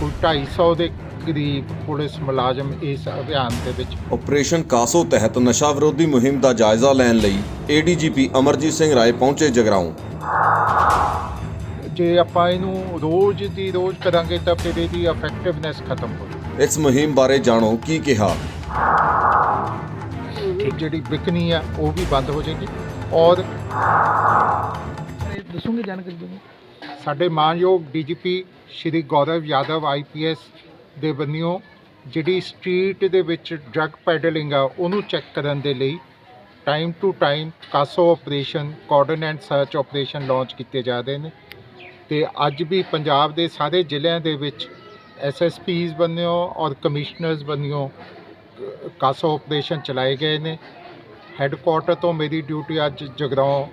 ਕੋਈ 250 ਦੇ ਕਰੀਬ ਪੁਲਿਸ ਮੁਲਾਜ਼ਮ ਇਸ ਅਭਿਆਨ ਦੇ ਵਿੱਚ ਆਪਰੇਸ਼ਨ ਕਾਸੋ ਤਹਿਤ ਨਸ਼ਾ ਵਿਰੋਧੀ ਮੁਹਿੰਮ ਦਾ ਜਾਇਜ਼ਾ ਲੈਣ ਲਈ ਏਡੀਜੀਪੀ ਅਮਰਜੀਤ ਸਿੰਘ ਰਾਏ ਪਹੁੰਚੇ ਜਗਰਾਉਂ। ਜੇ ਆਪਾਂ ਇਹਨੂੰ ਰੋਜ਼ ਦੀ ਰੋਜ਼ ਕਰਾਂਗੇ ਤਾਂ ਫਿਰ ਇਹਦੀ ਇਫੈਕਟਿਵਨੈਸ ਖਤਮ ਹੋ ਜਾਊਗੀ ਇਸ ਮੁਹਿੰਮ ਬਾਰੇ ਜਾਣੋ ਕੀ ਕਿਹਾ। ਜਿਹੜੀ ਵਿਕਨੀ ਆ ਉਹ ਵੀ ਬੰਦ ਹੋ ਜਾਏਗੀ। ਔਰ ਦੱਸੋਗੇ ਜਾਣਕਾਰੀ ਦਿਓ। ਸਾਡੇ ਮਾਨਯੋਗ ਡੀਜੀਪੀ ਸ਼੍ਰੀ ਗੌਰਵ ਯਾਦਵ ਆਈਪੀਐਸ ਦੇ ਬੰਨਿਓ ਜਿਹੜੀ ਸਟਰੀਟ ਦੇ ਵਿੱਚ ਡਰੱਗ ਪੈਡਲਿੰਗ ਆ, ਉਹਨੂੰ ਚੈੱਕ ਕਰਨ ਦੇ ਲਈ time to time CASO operation, cordon search operation launch ਕੀਤੇ ਜਾ ਰਹੇ ਨੇ। ਤੇ ਅੱਜ ਵੀ ਪੰਜਾਬ ਦੇ ਸਾਰੇ ਜ਼ਿਲ੍ਹਿਆਂ ਦੇ ਵਿੱਚ ਐਸਐਸਪੀਜ਼ ਬੰਨਿਓ ਔਰ ਕਮਿਸ਼ਨਰਸ ਬੰਨਿਓ ਕਾਸੋ ਆਪਰੇਸ਼ਨ ਚਲਾਏ ਗਏ ਨੇ। ਹੈੱਡਕੁਆਟਰ ਤੋਂ ਮੇਰੀ ਡਿਊਟੀ ਅੱਜ ਜਗਰਾਉਂ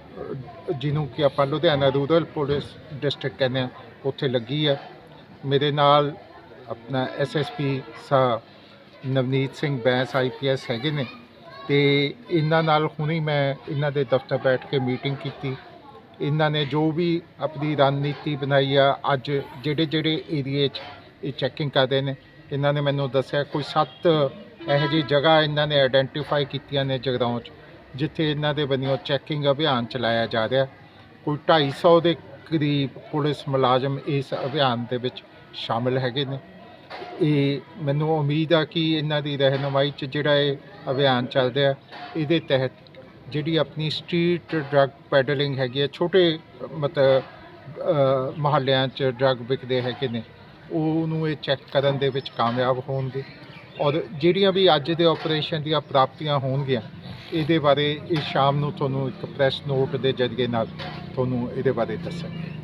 ਜਿਹਨੂੰ ਕਿ ਆਪਾਂ ਲੁਧਿਆਣਾ ਰੂਰਲ ਪੁਲਿਸ ਡਿਸਟ੍ਰਿਕਟ ਕਹਿੰਦੇ ਆ ਉੱਥੇ ਲੱਗੀ ਆ। ਮੇਰੇ ਨਾਲ ਆਪਣਾ ਐਸਐਸਪੀ ਸਾ ਨਵਨੀਤ ਸਿੰਘ ਬੈਂਸ ਆਈਪੀਐਸ ਹੈਗੇ ਨੇ ਤੇ ਇਹਨਾਂ ਨਾਲ ਹੁਣੀ ਮੈਂ ਇਹਨਾਂ ਦੇ ਦਫ਼ਤਰ ਬੈਠ ਕੇ ਮੀਟਿੰਗ ਕੀਤੀ। ਇਹਨਾਂ ਨੇ ਜੋ ਵੀ ਆਪਣੀ ਰਣਨੀਤੀ ਬਣਾਈ ਆ, ਅੱਜ ਜਿਹੜੇ ਜਿਹੜੇ ਏਰੀਏ 'ਚ ਇਹ ਚੈਕਿੰਗ ਕਰਦੇ ਨੇ, ਇਹਨਾਂ ਨੇ ਮੈਨੂੰ ਦੱਸਿਆ ਕੋਈ ਸੱਤ ਇਹੋ ਜਿਹੀ ਜਗ੍ਹਾ ਇਹਨਾਂ ਨੇ ਆਇਡੈਂਟੀਫਾਈ ਕੀਤੀਆਂ ਨੇ ਜਗਰਾਉਂ 'ਚ। ਜਿੱਥੇ ਇਹਨਾਂ ਦੇ ਵੱਲੋਂ ਚੈਕਿੰਗ ਅਭਿਆਨ ਚਲਾਇਆ ਜਾ ਰਿਹਾ ਕੋਈ 250 ਦੇ ਕਰੀਬ ਪੁਲਿਸ ਮੁਲਾਜ਼ਮ ਇਸ ਅਭਿਆਨ ਦੇ ਵਿੱਚ ਸ਼ਾਮਿਲ ਹੈਗੇ ਨੇ। ਇਹ ਮੈਨੂੰ ਉਮੀਦ ਆ ਕਿ ਇਹਨਾਂ ਦੀ ਰਹਿਨੁਮਾਈ 'ਚ ਜਿਹੜਾ ਇਹ ਅਭਿਆਨ ਚੱਲ ਰਿਹਾ, ਇਹਦੇ ਤਹਿਤ ਜਿਹੜੀ ਆਪਣੀ ਸਟਰੀਟ ਡਰੱਗ ਪੈਡਲਿੰਗ ਹੈਗੀ ਹੈ, ਛੋਟੇ ਮਤਲਬ ਮਹੱਲਿਆਂ 'ਚ ਡਰੱਗ ਵਿਕਦੇ ਹੈਗੇ ਨੇ, ਉਹਨੂੰ ਇਹ ਚੈੱਕ ਕਰਨ ਦੇ ਵਿੱਚ ਕਾਮਯਾਬ ਹੋਣਗੇ। ਔਰ ਜਿਹੜੀਆਂ ਵੀ ਅੱਜ ਦੇ ਆਪਰੇਸ਼ਨ ਦੀਆਂ ਪ੍ਰਾਪਤੀਆਂ ਹੋਣਗੀਆਂ ਇਹਦੇ ਬਾਰੇ ਇਹ ਸ਼ਾਮ ਨੂੰ ਤੁਹਾਨੂੰ ਇੱਕ ਪ੍ਰੈਸ ਨੋਟ ਦੇ ਜ਼ਰੀਏ ਨਾਲ ਤੁਹਾਨੂੰ ਇਹਦੇ ਬਾਰੇ ਦੱਸਾਂਗੇ।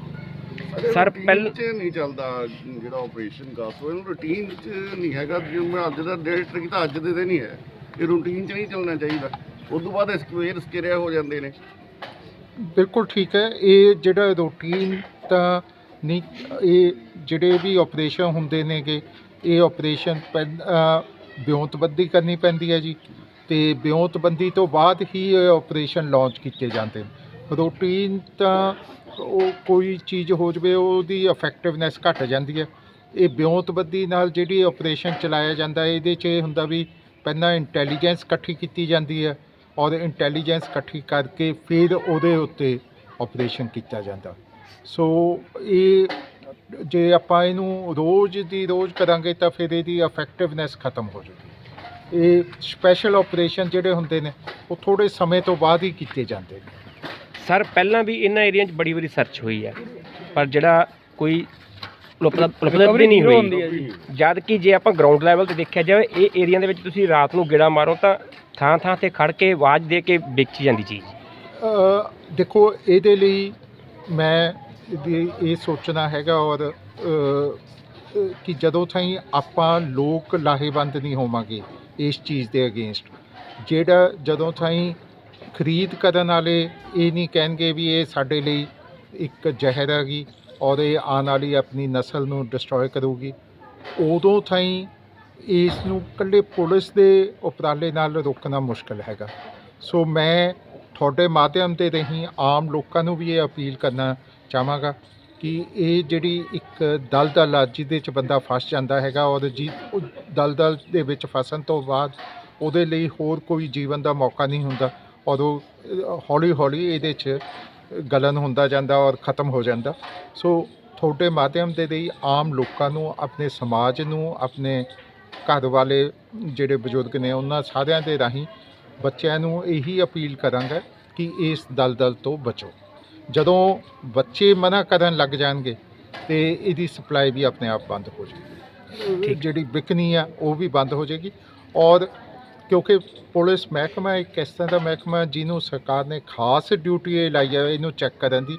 ਸਰ, ਪਹਿਲ- ਚ ਨਹੀਂ ਚੱਲਦਾ ਜਿਹੜਾ ਆਪਰੇਸ਼ਨ ਇਹਨੂੰ ਰੂਟੀਨ ਚ ਨਹੀਂ ਹੈਗਾ ਜਿਵੇਂ ਅੱਜ ਦਾ ਡੇਟ ਕੀਤਾ ਅੱਜ ਦੇ ਤੇ ਨਹੀਂ ਹੈ। ਇਹ ਰੂਟੀਨ ਚ ਨਹੀਂ ਚੱਲਣਾ ਚਾਹੀਦਾ। ਉਸ ਤੋਂ ਬਾਅਦ ਸਕੁਏਰ ਸਕੇਰਿਆ ਹੋ ਜਾਂਦੇ ਨੇ। ਬਿਲਕੁਲ ਠੀਕ ਹੈ ਇਹ ਜਿਹੜਾ ਰੂਟੀਨ ਤਾਂ ਨਹੀਂ ਇਹ ਜਿਹੜੇ ਵੀ ਆਪਰੇਸ਼ਨ ਹੁੰਦੇ ਨੇਗੇ ਇਹ ਆਪਰੇਸ਼ਨ ਬਿਉਂਤਬੰਦੀ ਕਰਨੀ ਪੈਂਦੀ ਹੈ ਜੀ। ਤੇ ਬਿਉਂਤਬੰਦੀ ਤੋਂ ਬਾਅਦ ਹੀ ਇਹ ਆਪਰੇਸ਼ਨ ਲਾਂਚ ਕੀਤੇ ਜਾਂਦੇ ਨੇ। ਰੂਟੀਨ ਤਾਂ ਉਹ ਕੋਈ ਚੀਜ਼ ਹੋ ਜਵੇ ਉਹਦੀ ਇਫੈਕਟਿਵਨੈਸ ਘਟ ਜਾਂਦੀ ਹੈ। ਇਹ ਬਿਉਂਤਬੰਦੀ ਨਾਲ ਜਿਹੜੀ ਆਪਰੇਸ਼ਨ ਚਲਾਇਆ ਜਾਂਦਾ ਹੈ, ਇਹਦੇ 'ਚ ਇਹ ਹੁੰਦਾ ਵੀ ਪਹਿਲਾਂ ਇੰਟੈਲੀਜੈਂਸ ਇਕੱਠੀ ਕੀਤੀ ਜਾਂਦੀ ਹੈ ਔਰ ਇੰਟੈਲੀਜੈਂਸ ਇਕੱਠੀ ਕਰਕੇ ਫਿਰ ਉਹਦੇ ਉੱਤੇ ਆਪਰੇਸ਼ਨ ਕੀਤਾ ਜਾਂਦਾ। ਸੋ ਇਹ ਜੇ ਆਪਾਂ ਇਹਨੂੰ ਰੋਜ਼ ਦੀ ਰੋਜ਼ ਕਰਾਂਗੇ ਤਾਂ ਫਿਰ ਇਹਦੀ ਇਫੈਕਟਿਵਨੈਸ ਖਤਮ ਹੋ ਜਾਊਗੀ ਇਹ ਸਪੈਸ਼ਲ ਆਪਰੇਸ਼ਨ ਜਿਹੜੇ ਹੁੰਦੇ ਨੇ ਉਹ ਥੋੜੇ ਸਮੇਂ ਤੋਂ ਬਾਅਦ ਹੀ ਕੀਤੇ ਜਾਂਦੇ ਨੇ। ਸਰ ਪਹਿਲਾਂ ਵੀ ਇਹਨਾਂ ਏਰੀਆ 'ਚ ਬੜੀ ਵਾਰੀ ਸਰਚ ਹੋਈ ਹੈ ਪਰ ਜਿਹੜਾ ਕੋਈ ਉਪਲਬਧੀ ਨਹੀਂ ਹੋਈ। ਜਦ ਕਿ ਜੇ ਆਪਾਂ ਗਰਾਊਂਡ ਲੈਵਲ ਤੇ ਦੇਖਿਆ ਜਾਵੇ ਇਹ ਏਰੀਆ ਦੇ ਵਿੱਚ ਤੁਸੀਂ ਰਾਤ ਨੂੰ ਗੇੜਾ ਮਾਰੋ ਤਾਂ ਥਾਂ ਥਾਂ ਤੇ ਖੜ ਕੇ ਆਵਾਜ਼ ਦੇ ਕੇ ਵੇਚੀ ਜਾਂਦੀ ਚੀਜ਼। ਅ, ਦੇਖੋ ਇਹਦੇ ਲਈ ਮੈਂ ਇਹਦੀ ਇਹ ਸੋਚਣਾ ਹੈਗਾ ਔਰ ਕਿ ਜਦੋਂ ਤਾਈਂ ਆਪਾਂ ਲੋਕ ਲਾਹੇਵੰਦ ਨਹੀਂ ਹੋਵਾਂਗੇ ਇਸ ਚੀਜ਼ ਦੇ ਅਗੇਂਸਟ ਜਿਹੜਾ ਜਦੋਂ ਤਾਈਂ ਖਰੀਦ ਕਰਨ ਵਾਲੇ ਇਹ ਨਹੀਂ ਕਹਿਣਗੇ ਵੀ ਇਹ ਸਾਡੇ ਲਈ ਇੱਕ ਜ਼ਹਿਰ ਹੈਗੀ ਔਰ ਇਹ ਆਉਣ ਵਾਲੀ ਆਪਣੀ ਨਸਲ ਨੂੰ ਡਿਸਟਰੋਏ ਕਰੂਗੀ, ਉਦੋਂ ਤਾਈਂ ਇਸ ਨੂੰ ਇਕੱਲੇ ਪੁਲਿਸ ਦੇ ਉਪਰਾਲੇ ਨਾਲ ਰੋਕਣਾ ਮੁਸ਼ਕਲ ਹੈਗਾ। ਸੋ ਮੈਂ ਤੁਹਾਡੇ ਮਾਧਿਅਮ ਤੇ ਰਹੀ ਆਮ ਲੋਕਾਂ ਨੂੰ ਵੀ ਇਹ ਅਪੀਲ ਕਰਨਾ ਚਾਹਾਂਗਾ ਕਿ ਇਹ ਜਿਹੜੀ ਇੱਕ ਦਲਦਲ ਆ, ਜਿਹਦੇ ਚ ਬੰਦਾ ਫਸ ਜਾਂਦਾ ਹੈਗਾ ਔਰ ਜੀ, ਉਹ ਦਲਦਲ ਦੇ ਵਿੱਚ ਫਸਣ ਤੋਂ ਬਾਅਦ ਉਹਦੇ ਲਈ ਹੋਰ ਕੋਈ ਜੀਵਨ ਦਾ ਮੌਕਾ ਨਹੀਂ ਹੁੰਦਾ। ਔਰ ਉਹ ਹੌਲੀ ਹੌਲੀ ਇਹਦੇ ਚ ਗਲਨ ਹੁੰਦਾ ਜਾਂਦਾ ਔਰ ਖਤਮ ਹੋ ਜਾਂਦਾ। ਸੋ ਤੁਹਾਡੇ ਮਾਧਿਅਮ ਦੇ ਲਈ ਆਮ ਲੋਕਾਂ ਨੂੰ, ਆਪਣੇ ਸਮਾਜ ਨੂੰ, ਆਪਣੇ ਘਰ ਵਾਲੇ ਜਿਹੜੇ ਬਜ਼ੁਰਗ ਨੇ, ਉਹਨਾਂ ਸਾਰਿਆਂ ਦੇ ਰਾਹੀਂ ਬੱਚਿਆਂ ਨੂੰ ਇਹੀ ਅਪੀਲ ਕਰਾਂਗਾ ਕਿ ਇਸ ਦਲਦਲ ਤੋਂ ਬਚੋ। ਜਦੋਂ ਬੱਚੇ ਮਨਾ ਕਰਨ ਲੱਗ ਜਾਣਗੇ ਤੇ ਇਹਦੀ ਸਪਲਾਈ ਵੀ ਆਪਣੇ ਆਪ ਬੰਦ ਹੋ ਜਾਏਗੀ ਜਿਹੜੀ ਵਿਕਨੀ ਆ ਉਹ ਵੀ ਬੰਦ ਹੋ ਜਾਏਗੀ। ਔਰ ਕਿਉਂਕਿ ਪੁਲਿਸ ਮਹਿਕਮਾ ਇੱਕ ਇਸ ਤਰ੍ਹਾਂ ਦਾ ਮਹਿਕਮਾ ਜਿਹਨੂੰ ਸਰਕਾਰ ਨੇ ਖਾਸ ਡਿਊਟੀ ਲਾਈ ਹੈ ਇਹਨੂੰ ਚੈੱਕ ਕਰਨ ਦੀ।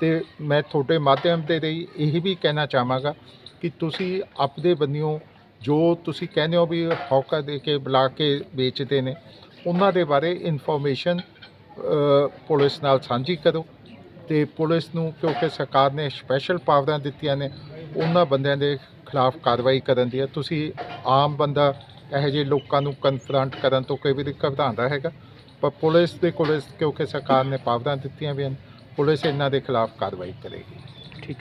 ਤੇ ਮੈਂ ਤੁਹਾਡੇ ਮਾਧਿਅਮ ਦੇ ਲਈ ਇਹ ਵੀ ਕਹਿਣਾ ਚਾਹਾਂਗਾ ਕਿ ਤੁਸੀਂ ਆਪਦੇ ਬੰਨਿਓ ਜੋ ਤੁਸੀਂ ਕਹਿੰਦੇ ਹੋ ਵੀ ਹੌਕਾ ਦੇ ਕੇ ਬੁਲਾ ਕੇ ਵੇਚਦੇ ਨੇ ਉਹਨਾਂ ਦੇ ਬਾਰੇ ਇਨਫੋਰਮੇਸ਼ਨ ਪੁਲਿਸ ਨਾਲ ਸਾਂਝੀ ਕਰੋ। ਤੇ ਪੁਲਿਸ ਨੂੰ ਕਿਉਂਕਿ ਸਰਕਾਰ ਨੇ ਸਪੈਸ਼ਲ ਪਾਵਰਾਂ ਦਿੱਤੀਆਂ ਨੇ ਉਹਨਾਂ ਬੰਦਿਆਂ ਦੇ ਖਿਲਾਫ ਕਾਰਵਾਈ ਕਰਨ ਦੀ ਹੈ। ਤੁਸੀਂ ਆਮ ਬੰਦਾ ਇਹੋ ਜਿਹੇ ਲੋਕਾਂ ਨੂੰ ਕਨਫਰੰਟ ਕਰਨ ਤੋਂ ਕਈ ਵਾਰੀ ਘਬਰਾਉਂਦਾ ਹੈਗਾ। ਪਰ ਪੁਲਿਸ ਦੇ ਕੋਲ ਕਿਉਂਕਿ ਸਰਕਾਰ ਨੇ ਪਾਵਰਾਂ ਦਿੱਤੀਆਂ ਵੀ ਹਨ ਪੁਲਿਸ ਇਹਨਾਂ ਦੇ ਖਿਲਾਫ ਕਾਰਵਾਈ ਕਰੇਗੀ। ਠੀਕ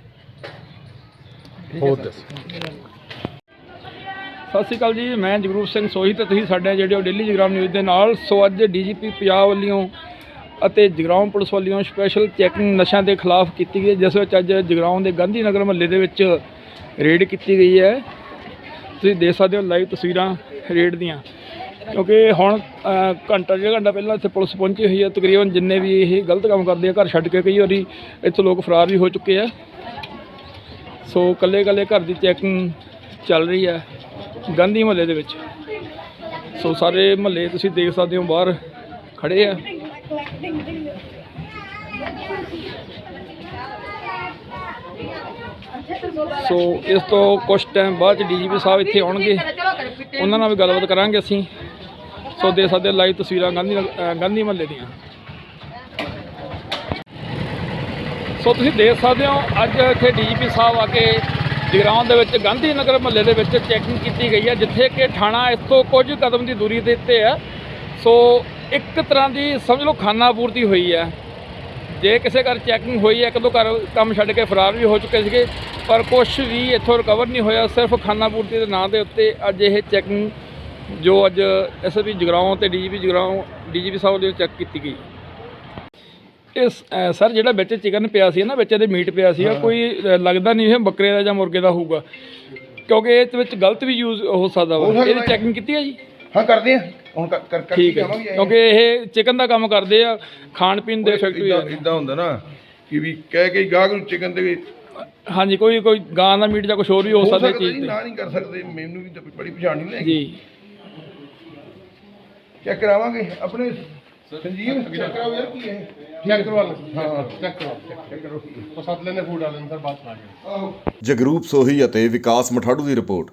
ਹੋਰ ਦੱਸੋ। ਸਤਿ ਸ਼੍ਰੀ ਅਕਾਲ ਜੀ ਮੈਂ ਜਗਰੂਪ ਸਿੰਘ ਸੋਹੀ ਤੇ ਤੁਸੀਂ ਸਾਡੇ ਜਿਹੜੇ ਡੇਲੀ ਜਗਰਾਮ ਨਿਊਜ਼ ਦੇ ਨਾਲ ਸੋ ਅੱਜ ਡੀਜੀਪੀ ਪੰਜਾਬ ਵੱਲੋਂ ਅਤੇ ਜਗਰਾਉਂ ਪੁਲਿਸ ਵੱਲੋਂ ਸਪੈਸ਼ਲ ਚੈਕਿੰਗ ਨਸ਼ਿਆਂ ਦੇ ਖਿਲਾਫ ਕੀਤੀ ਗਈ ਜਿਸ ਵਿੱਚ ਅੱਜ ਜਗਰਾਉਂ ਦੇ ਗਾਂਧੀ ਨਗਰ ਮਹੱਲੇ ਦੇ ਵਿੱਚ ਰੇਡ ਕੀਤੀ ਗਈ ਹੈ। ਤੁਸੀਂ ਦੇਖ ਸਕਦੇ ਹੋ ਲਾਈਵ ਤਸਵੀਰਾਂ ਰੇਡ ਦੀਆਂ। ਕਿਉਂਕਿ ਹੁਣ ਘੰਟਾ ਡੇਢ ਘੰਟਾ ਪਹਿਲਾਂ ਇੱਥੇ ਪੁਲਿਸ ਪਹੁੰਚੀ ਹੋਈ ਹੈ। ਤਕਰੀਬਨ ਜਿੰਨੇ ਵੀ ਇਹ ਗਲਤ ਕੰਮ ਕਰਦੇ ਆ, ਘਰ ਛੱਡ ਕੇ ਕਈ ਵਾਰੀ ਇੱਥੋਂ ਲੋਕ ਫਰਾਰ ਵੀ ਹੋ ਚੁੱਕੇ ਆ। ਸੋ ਕੱਲੇ ਕੱਲੇ ਘਰ ਦੀ ਚੈਕਿੰਗ ਚੱਲ ਰਹੀ ਹੈ ਗਾਂਧੀ ਮਹੱਲੇ ਦੇ ਵਿੱਚ। ਸੋ ਸਾਰੇ ਮਹੱਲੇ ਤੁਸੀਂ ਦੇਖ ਸਕਦੇ ਹੋ ਬਾਹਰ ਖੜੇ ਆ। ਸੋ ਇਸ ਤੋਂ ਕੁਝ ਟਾਈਮ ਬਾਅਦ ਚ ਡੀਜੀਪੀ ਸਾਹਿਬ ਇੱਥੇ ਆਉਣਗੇ। ਉਹਨਾਂ ਨਾਲ ਵੀ ਗੱਲਬਾਤ ਕਰਾਂਗੇ ਅਸੀਂ। ਸੋ ਦੇ ਸਕਦੇ ਲਾਈਵ ਤਸਵੀਰਾਂ ਗਾਂਧੀ ਨਗ- ਗਾਂਧੀ ਮਹੱਲੇ ਦੀਆਂ। ਸੋ ਤੁਸੀਂ ਦੇਖ ਸਕਦੇ ਹੋ, ਅੱਜ ਇੱਥੇ ਡੀਜੀਪੀ ਸਾਹਿਬ ਆ ਕੇ ਜਗਰਾਉਂ ਦੇ ਵਿੱਚ, ਗਾਂਧੀ ਨਗਰ ਮਹੱਲੇ ਦੇ ਵਿੱਚ ਚੈਕਿੰਗ ਕੀਤੀ ਗਈ ਹੈ, ਜਿੱਥੇ ਕਿ ਥਾਣਾ ਇਸ ਤੋਂ ਕੁਝ ਕਦਮ ਦੀ ਦੂਰੀ ਦੇ ਉੱਤੇ ਹੈ। ਸੋ ਇੱਕ ਤਰ੍ਹਾਂ ਦੀ ਸਮਝ ਲਓ, ਖਾਨਾ ਪੂਰਤੀ ਹੋਈ ਹੈ। ਜੇ ਕਿਸੇ ਘਰ ਚੈਕਿੰਗ ਹੋਈ ਹੈ ਇੱਕ ਦੋ ਘਰ ਕੰਮ ਛੱਡ ਕੇ ਫਰਾਰ ਵੀ ਹੋ ਚੁੱਕੇ ਸੀਗੇ ਪਰ ਕੁਝ ਵੀ ਇੱਥੋਂ ਰਿਕਵਰ ਨਹੀਂ ਹੋਇਆ ਸਿਰਫ ਖਾਨਾ ਪੂਰਤੀ ਦੇ ਨਾਂ ਦੇ ਉੱਤੇ ਅੱਜ ਇਹ ਚੈਕਿੰਗ ਜੋ ਅੱਜ ਐਸਐਸਪੀ ਜਗਰਾਉਂ ਤੇ ਡੀਜੀਪੀ ਜਗਰਾਉਂ ਡੀਜੀਪੀ ਸਾਹਿਬ ਦੇ ਚੈੱਕ ਕੀਤੀ ਗਈ। ਇਸ ਸਰ ਜਿਹੜਾ ਵਿੱਚ ਚਿਕਨ ਪਿਆ ਸੀ ਨਾ ਵਿੱਚ ਇਹਦੇ ਮੀਟ ਪਿਆ ਸੀ ਕੋਈ ਲੱਗਦਾ ਨਹੀਂ ਇਹ ਬੱਕਰੇ ਦਾ ਜਾਂ ਮੁਰਗੇ ਦਾ ਹੋਊਗਾ ਕਿਉਂਕਿ ਇਹ ਵਿੱਚ ਗਲਤ ਵੀ ਯੂਜ਼ ਹੋ ਸਕਦਾ ਵਾ। ਇਹਦੀ ਚੈਕਿੰਗ ਕੀਤੀ ਹੈ ਜੀ? ਹਾਂ ਕਰਦੇ ਆ ਹੁਣ ਕਰ- ਕਰ ਕਰ ਠੀਕ ਕਿਉਂਕਿ ਇਹ ਚਿਕਨ ਦਾ ਕੰਮ ਕਰਦੇ ਆ ਖਾਣ ਪੀਣ ਦੇ ਫੈਕਟਰੀ ਆ। ਇਦਾਂ ਹੁੰਦਾ ਨਾ ਕਿ ਵੀ ਕਹਿ ਕੇ ਹੀ ਨੂੰ ਚਿਕਨ ਦੇ ਵਿੱਚ ਹਾਂਜੀ ਕੋਈ ਕੋਈ ਗਾਂ ਦਾ ਮੀਟ ਜਾਂ ਕੁਝ ਹੋਰ ਵੀ ਹੋ ਸਕਦਾ ਚੀਜ਼ ਤੇ। ਨਾ ਨਹੀਂ ਕਰ ਸਕਦੇ ਮੈਨੂੰ ਵੀ ਬੜੀ ਪਛਾਣ ਨਹੀਂ ਲੈ ਜੀ। ਚੈੱਕ ਕਰਾਵਾਂਗੇ ਆਪਣੇ ਸੰਜੀਵ? ਚੈੱਕ ਕਰਾਓ ਯਾਰ ਕੀ ਹੈ। ਚੈੱਕ ਕਰਵਾ ਲਓ। ਹਾਂ ਚੈੱਕ ਕਰਵਾਓ ਚੈੱਕ ਕਰੋ। ਉਹ ਲੈਨੇ ਫੂਡ ਵਾਲੇ ਨੂੰ ਸਰ ਬਾਅਦ ਚ ਜਗਰੂਪ ਸੋਹੀ ਅਤੇ ਵਿਕਾਸ ਮਠਾੜੂ ਦੀ ਰਿਪੋਰਟ।